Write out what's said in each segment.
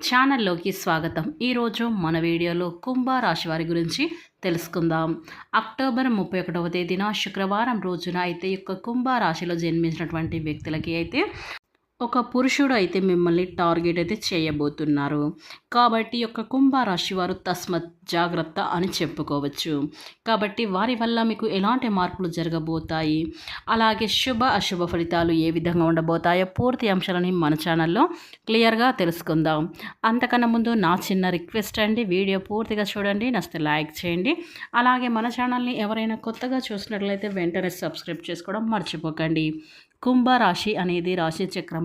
ఛానల్లోకి స్వాగతం. ఈరోజు మన వీడియోలో కుంభరాశి వారి గురించి తెలుసుకుందాం. అక్టోబర్ ముప్పై ఒకటవ తేదీన శుక్రవారం రోజున అయితే ఈ యొక్క కుంభరాశిలో జన్మించినటువంటి వ్యక్తులకి అయితే ఒక పురుషుడు అయితే మిమ్మల్ని టార్గెట్ అయితే చేయబోతున్నారు. కాబట్టి ఒక కుంభరాశి వారు తస్మత్ జాగ్రత్త అని చెప్పుకోవచ్చు. కాబట్టి వారి వల్ల మీకు ఎలాంటి మార్పులు జరగబోతాయి? అలాగే శుభ అశుభ ఫలితాలు ఏ విధంగా ఉండబోతాయో పూర్తి అంశాలని మన ఛానల్లో క్లియర్గా తెలుసుకుందాం. అంతకన్నా ముందు నా చిన్న రిక్వెస్ట్ అండి వీడియో పూర్తిగా చూడండి నచ్చితే లైక్ చేయండి. అలాగే మన ఛానల్ని ఎవరైనా కొత్తగా చూసినట్లయితే వెంటనే సబ్స్క్రైబ్ చేసుకోవడం మర్చిపోకండి. కుంభరాశి అనేది రాశి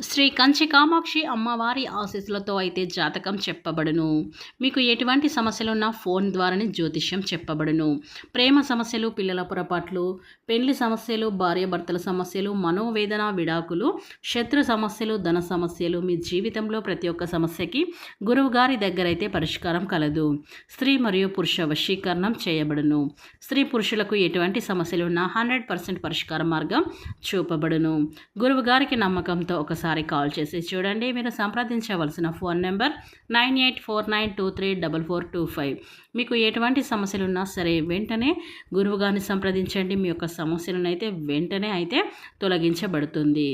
శ్రీ కంచి కామాక్షి అమ్మవారి ఆశీస్సులతో అయితే జాతకం చెప్పబడును. మీకు ఎటువంటి సమస్యలున్నా ఫోన్ ద్వారానే జ్యోతిష్యం చెప్పబడును. ప్రేమ సమస్యలు పిల్లల పొరపాట్లు పెళ్ళి సమస్యలు భార్యాభర్తల సమస్యలు మనోవేదన విడాకులు శత్రు సమస్యలు ధన సమస్యలు మీ జీవితంలో ప్రతి ఒక్క సమస్యకి గురువు గారి దగ్గర అయితే పరిష్కారం కలదు. స్త్రీ మరియు పురుష వశీకరణం చేయబడును. స్త్రీ పురుషులకు ఎటువంటి సమస్యలున్నా హండ్రెడ్ పర్సెంట్ పరిష్కార మార్గం చూపబడును. గురువు గారికి నమ్మకంతో ఒకసారి ఒకసారి కాల్ చేసి చూడండి. మీరు సంప్రదించవలసిన phone number nine eight four nine two three double four two five. మీకు ఎటువంటి సమస్యలు ఉన్నా సరే వెంటనే గురువుగారిని సంప్రదించండి. మీ యొక్క సమస్యలను అయితే వెంటనే అయితే తొలగించబడుతుంది.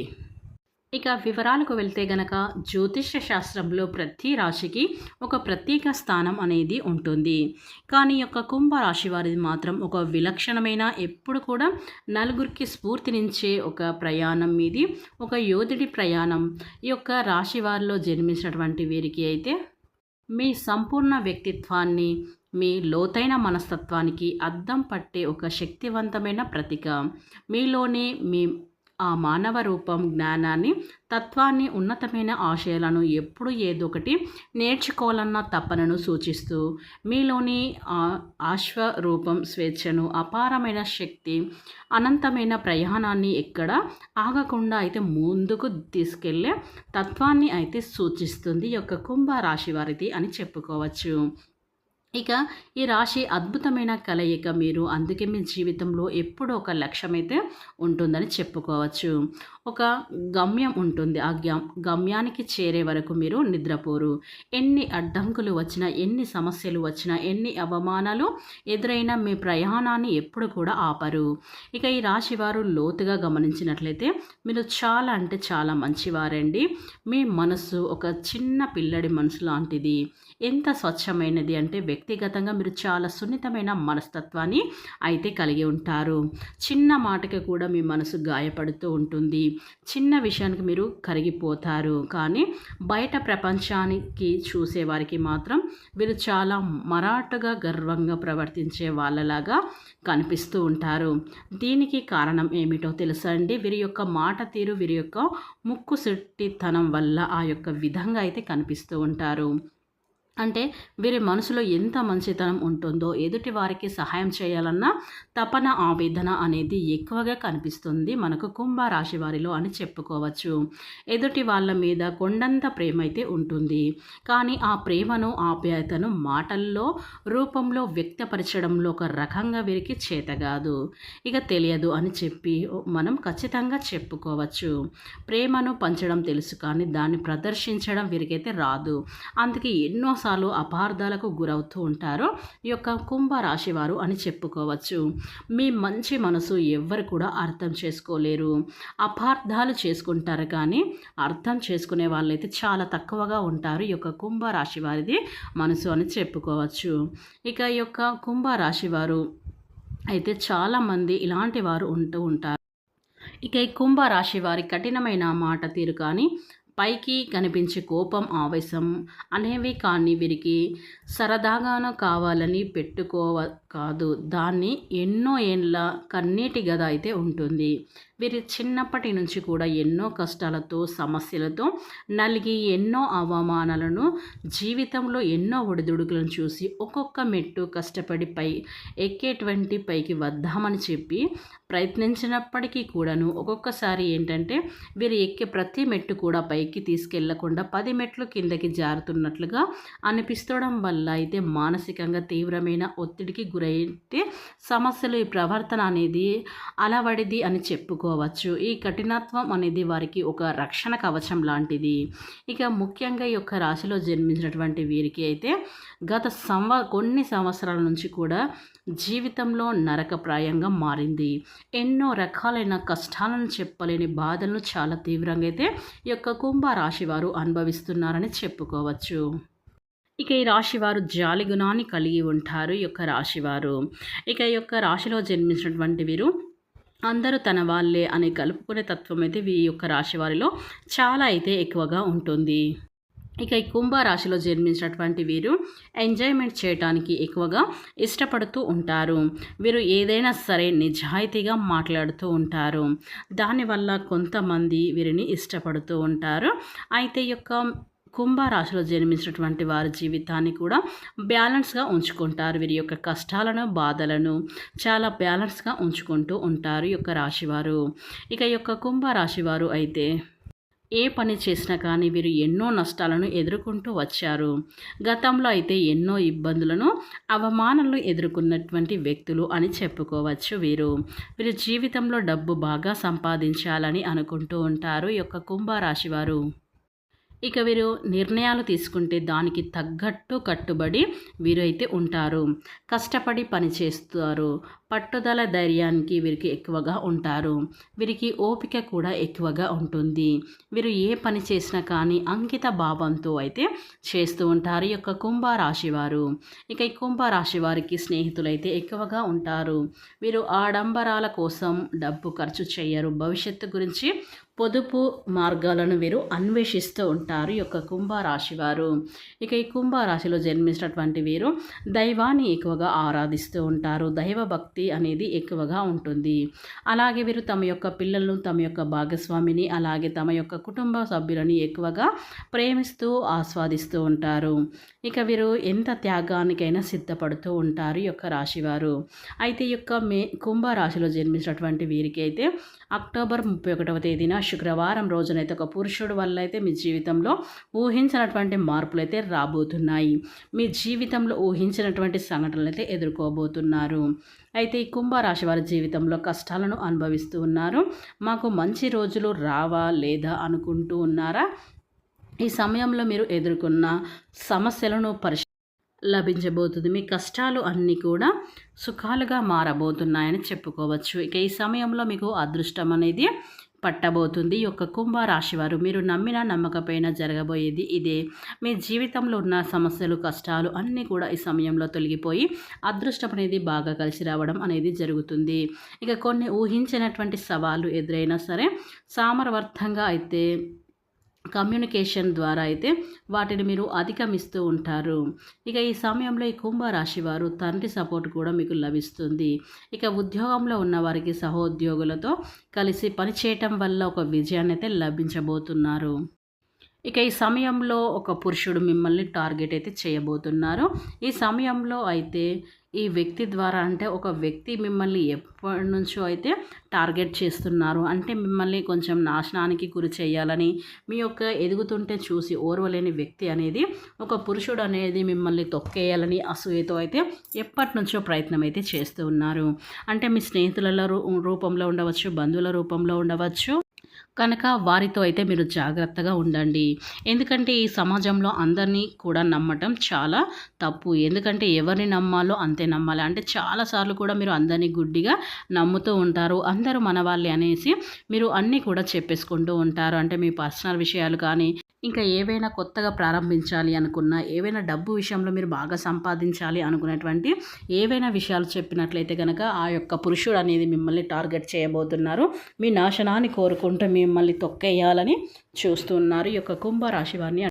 ఇక వివరాలకు వెళ్తే గనక జ్యోతిష్య శాస్త్రంలో ప్రతి రాశికి ఒక ప్రత్యేక స్థానం అనేది ఉంటుంది. కానీ యొక్క కుంభరాశి వారిది మాత్రం ఒక విలక్షణమైన ఎప్పుడు కూడా నలుగురికి స్ఫూర్తినించే ఒక ప్రయాణం మీది ఒక యోధుడి ప్రయాణం ఈ యొక్క రాశి వారిలో జన్మించినటువంటి వీరికి అయితే మీ సంపూర్ణ వ్యక్తిత్వాన్ని మీ లోతైన మనస్తత్వానికి అద్దం పట్టే ఒక శక్తివంతమైన ప్రతీక. మీలోనే మీ ఆ మానవ రూపం జ్ఞానాన్ని తత్వాన్ని ఉన్నతమైన ఆశయాలను ఎప్పుడు ఏదో ఒకటి నేర్చుకోవాలన్న తపనను సూచిస్తూ మీలోని ఆశ్వ రూపం స్వేచ్ఛను అపారమైన శక్తి అనంతమైన ప్రయాణాన్ని ఎక్కడ ఆగకుండా అయితే ముందుకు తీసుకెళ్ళే తత్వాన్ని అయితే సూచిస్తుంది ఈ యొక్క కుంభ రాశి వారిది అని చెప్పుకోవచ్చు. ఇక ఈ రాశి అద్భుతమైన కలయిక మీరు. అందుకే మీ జీవితంలో ఎప్పుడూ ఒక లక్ష్యం అయితే ఉంటుందని చెప్పుకోవచ్చు. ఒక గమ్యం ఉంటుంది. ఆ గమ్యానికి చేరే వరకు మీరు నిద్రపోరు. ఎన్ని అడ్డంకులు వచ్చినా ఎన్ని సమస్యలు వచ్చినా ఎన్ని అవమానాలు ఎదురైనా మీ ప్రయాణాన్ని ఎప్పుడు కూడా ఆపరు. ఇక ఈ రాశి వారు లోతుగా గమనించినట్లయితే మీరు చాలా అంటే చాలా మంచివారండి. మీ మనసు ఒక చిన్న పిల్లడి మనసు లాంటిది. ఎంత స్వచ్ఛమైనది అంటే వ్యక్తిగతంగా మీరు చాలా సున్నితమైన మనస్తత్వాన్ని అయితే కలిగి ఉంటారు. చిన్న మాటకి కూడా మీ మనసు గాయపడుతూ ఉంటుంది. చిన్న విషయానికి మీరు కరిగిపోతారు. కానీ బయట ప్రపంచానికి చూసేవారికి మాత్రం వీరు చాలా మరాటుగా గర్వంగా ప్రవర్తించే వాళ్ళలాగా కనిపిస్తూ ఉంటారు. దీనికి కారణం ఏమిటో తెలుసా అండి? వీరి యొక్క మాట తీరు వీరి యొక్క ముక్కు సుట్టితనం వల్ల ఆ యొక్క విధంగా అయితే కనిపిస్తూ ఉంటారు. అంటే వీరి మనసులో ఎంత మంచితనం ఉంటుందో ఎదుటి వారికి సహాయం చేయాలన్న తపన ఆవేదన అనేది ఎక్కువగా కనిపిస్తుంది మనకు కుంభరాశి వారిలో అని చెప్పుకోవచ్చు. ఎదుటి వాళ్ళ మీద కొండంత ప్రేమ అయితే ఉంటుంది. కానీ ఆ ప్రేమను ఆప్యాయతను మాటల్లో రూపంలో వ్యక్తపరచడంలో ఒక రకంగా వీరికి చేత కాదు. ఇక తెలియదు అని చెప్పి మనం ఖచ్చితంగా చెప్పుకోవచ్చు. ప్రేమను పంచడం తెలుసు కానీ దాన్ని ప్రదర్శించడం వీరికైతే రాదు. అందుకే ఎన్నో ఎన్నోసార్లు అపార్థాలకు గురవుతూ ఉంటారో. ఈ యొక్క కుంభరాశి వారు అని చెప్పుకోవచ్చు. మీ మంచి మనసు ఎవ్వరు కూడా అర్థం చేసుకోలేరు. అపార్థాలు చేసుకుంటారు కానీ అర్థం చేసుకునే వాళ్ళైతే చాలా తక్కువగా ఉంటారు ఈ యొక్క కుంభరాశి వారిది మనసు అని చెప్పుకోవచ్చు. ఇక ఈ యొక్క కుంభరాశి వారు అయితే చాలామంది ఇలాంటి వారు ఉంటూ ఉంటారు. ఇక ఈ కుంభరాశి వారి కఠినమైన మాట తీరు కానీ పైకి కనిపించే కోపం ఆవేశం అనేవి కానీ వీరికి సరదాగాను కావాలని పెట్టుకోవ కాదు. దాన్ని ఎన్నో ఏళ్ళ కన్నీటి గద అయితే ఉంటుంది. వీరి చిన్నప్పటి నుంచి కూడా ఎన్నో కష్టాలతో సమస్యలతో నలిగి ఎన్నో అవమానాలను జీవితంలో ఎన్నో ఒడిదుడుకులను చూసి ఒక్కొక్క మెట్టు కష్టపడి పై ఎక్కేటువంటి పైకి వద్దామని చెప్పి ప్రయత్నించినప్పటికీ కూడాను ఒక్కొక్కసారి ఏంటంటే వీరు ఎక్కే ప్రతి మెట్టు కూడా పైకి తీసుకెళ్ళకుండా పది మెట్లు కిందకి జారుతున్నట్లుగా అనిపిస్తడం వల్ల అయితే మానసికంగా తీవ్రమైన ఒత్తిడికి గురైతే సమస్యలు ఈ ప్రవర్తన అనేది అలవడిది అని చెప్పుకో చెప్పుకోవచ్చు ఈ కఠినత్వం అనేది వారికి ఒక రక్షణ కవచం లాంటిది. ఇక ముఖ్యంగా ఈ యొక్క రాశిలో జన్మించినటువంటి వీరికి అయితే గత సంవ కొన్ని సంవత్సరాల నుంచి కూడా జీవితంలో నరకప్రాయంగా మారింది. ఎన్నో రకాలైన కష్టాలను చెప్పలేని బాధలను చాలా తీవ్రంగా అయితే ఈ యొక్క కుంభ రాశి వారు అనుభవిస్తున్నారని చెప్పుకోవచ్చు. ఇక ఈ రాశివారు జాలి గుణాన్ని కలిగి ఉంటారు ఈ యొక్క రాశివారు ఇక ఈ యొక్క రాశిలో జన్మించినటువంటి వీరు అందరూ తన వాళ్ళే అని కలుపుకునే తత్వం అయితే ఈ యొక్క రాశి వారిలో చాలా అయితే ఎక్కువగా ఉంటుంది. ఇక ఈ కుంభరాశిలో జన్మించినటువంటి వీరు ఎంజాయ్మెంట్ చేయడానికి ఎక్కువగా ఇష్టపడుతూ ఉంటారు. వీరు ఏదైనా సరే నిజాయితీగా మాట్లాడుతూ ఉంటారు. దానివల్ల కొంతమంది వీరిని ఇష్టపడుతూ ఉంటారు. అయితే యొక్క కుంభరాశిలో జన్మించినటువంటి వారి జీవితాన్ని కూడా బ్యాలెన్స్గా ఉంచుకుంటారు. వీరి యొక్క కష్టాలను బాధలను చాలా బ్యాలెన్స్గా ఉంచుకుంటూ ఉంటారు ఈ యొక్క రాశివారు. ఇక యొక్క కుంభరాశివారు అయితే ఏ పని చేసినా కానీ వీరు ఎన్నో నష్టాలను ఎదుర్కొంటూ వచ్చారు. గతంలో అయితే ఎన్నో ఇబ్బందులను అవమానాలను ఎదుర్కొన్నటువంటి వ్యక్తులు అని చెప్పుకోవచ్చు వీరు. వీరి జీవితంలో డబ్బు బాగా సంపాదించాలని అనుకుంటూ ఉంటారు ఈ యొక్క కుంభరాశి వారు ఇక వీరు నిర్ణయాలు తీసుకుంటే దానికి తగ్గట్టు కట్టుబడి వీరైతే ఉంటారు. కష్టపడి పని చేస్తారు పట్టుదల ధైర్యానికి వీరికి ఎక్కువగా ఉంటారు. వీరికి ఓపిక కూడా ఎక్కువగా ఉంటుంది. వీరు ఏ పని చేసినా కానీ అంకిత భావంతో అయితే చేస్తూ ఉంటారు ఈ యొక్క కుంభరాశి వారు. ఇక ఈ కుంభరాశి వారికి స్నేహితులైతే ఎక్కువగా ఉంటారు. వీరు ఆడంబరాల కోసం డబ్బు ఖర్చు చేయరు. భవిష్యత్తు గురించి పొదుపు మార్గాలను వీరు అన్వేషిస్తూ ఉంటారు ఈ యొక్క కుంభరాశి వారు. ఇక ఈ కుంభరాశిలో జన్మించినటువంటి వీరు దైవాన్ని ఎక్కువగా ఆరాధిస్తూ ఉంటారు. దైవ భక్తి అనేది ఎక్కువగా ఉంటుంది. అలాగే వీరు తమ యొక్క పిల్లలను తమ యొక్క భాగస్వామిని అలాగే తమ యొక్క కుటుంబ సభ్యులని ఎక్కువగా ప్రేమిస్తూ ఆస్వాదిస్తూ ఉంటారు. ఇక వీరు ఎంత త్యాగానికైనా సిద్ధపడుతూ ఉంటారు ఈ యొక్క రాశివారు. అయితే ఈ యొక్క మే కుంభరాశిలో జన్మించినటువంటి వీరికి అయితే అక్టోబర్ ముప్పై ఒకటవ తేదీన శుక్రవారం రోజునైతే ఒక పురుషుడు వల్ల అయితే మీ జీవితంలో ఊహించినటువంటి మార్పులు అయితే రాబోతున్నాయి. మీ జీవితంలో ఊహించినటువంటి సంఘటనలు అయితే ఎదుర్కోబోతున్నారు. అయితే ఈ కుంభరాశి వారి జీవితంలో కష్టాలను అనుభవిస్తూ ఉన్నారు. మాకు మంచి రోజులు రావా లేదా అనుకుంటూ ఉన్నారా? ఈ సమయంలో మీరు ఎదుర్కొన్న సమస్యలను పరిశీ లభించబోతుంది. మీ కష్టాలు అన్నీ కూడా సుఖాలుగా మారబోతున్నాయని చెప్పుకోవచ్చు. ఇక ఈ సమయంలో మీకు అదృష్టం అనేది పట్టబోతుంది. ఈ యొక్క కుంభరాశి వారు మీరు నమ్మినా నమ్మకపోయినా జరగబోయేది ఇదే. మీ జీవితంలో ఉన్న సమస్యలు కష్టాలు అన్నీ కూడా ఈ సమయంలో తొలగిపోయి అదృష్టం అనేది బాగా కలిసి రావడం అనేది జరుగుతుంది. ఇక కొన్ని ఊహించినటువంటి సవాళ్ళు ఎదురైనా సరే సామరవర్తంగా అయితే కమ్యూనికేషన్ ద్వారా అయితే వాటిని మీరు అధిగమిస్తూ ఉంటారు. ఇక ఈ సమయంలో ఈ కుంభరాశి వారు తండ్రి సపోర్ట్ కూడా మీకు లభిస్తుంది. ఇక ఉద్యోగంలో ఉన్న వారికి సహోద్యోగులతో కలిసి పనిచేయటం వల్ల ఒక విజయాన్ని అయితే లభించబోతున్నారు. ఇక ఈ సమయంలో ఒక పురుషుడు మిమ్మల్ని టార్గెట్ అయితే చేయబోతున్నారు. ఈ సమయంలో అయితే ఈ వ్యక్తి ద్వారా అంటే ఒక వ్యక్తి మిమ్మల్ని ఎప్పటి నుంచో అయితే టార్గెట్ చేస్తున్నారు. అంటే మిమ్మల్ని కొంచెం నాశనానికి గురి చేయాలని మీ యొక్క ఎదుగుతుంటే చూసి ఓర్వలేని వ్యక్తి అనేది ఒక పురుషుడు అనేది మిమ్మల్ని తొక్కేయాలని అసూయతో అయితే ఎప్పటి నుంచో ప్రయత్నం అయితే చేస్తూ ఉన్నారు. అంటే మీ స్నేహితుల రూపంలో ఉండవచ్చు బంధువుల రూపంలో ఉండవచ్చు. కనుక వారితో అయితే మీరు జాగ్రత్తగా ఉండండి. ఎందుకంటే ఈ సమాజంలో అందరినీ కూడా నమ్మటం చాలా తప్పు. ఎందుకంటే ఎవరిని నమ్మాలో అంతే నమ్మాలి. అంటే చాలాసార్లు కూడా మీరు అందరినీ గుడ్డిగా నమ్ముతూ ఉంటారు. అందరూ మన వాళ్ళే అనేసి మీరు అన్నీ కూడా చెప్పేసుకుంటూ ఉంటారు. అంటే మీ పర్సనల్ విషయాలు కానీ ఇంకా ఏవైనా కొత్తగా ప్రారంభించాలి అనుకున్నా ఏవైనా డబ్బు విషయంలో మీరు బాగా సంపాదించాలి అనుకునేటువంటి ఏవైనా విషయాలు చెప్పినట్లయితే కనుక ఆ యొక్క పురుషుడు అనేది మిమ్మల్ని టార్గెట్ చేయబోతున్నారు. మీ నాశనాన్ని కోరుకుంటూ మిమ్మల్ని తొక్కేయాలని చూస్తున్నారు. ఈ యొక్క కుంభరాశి వారిని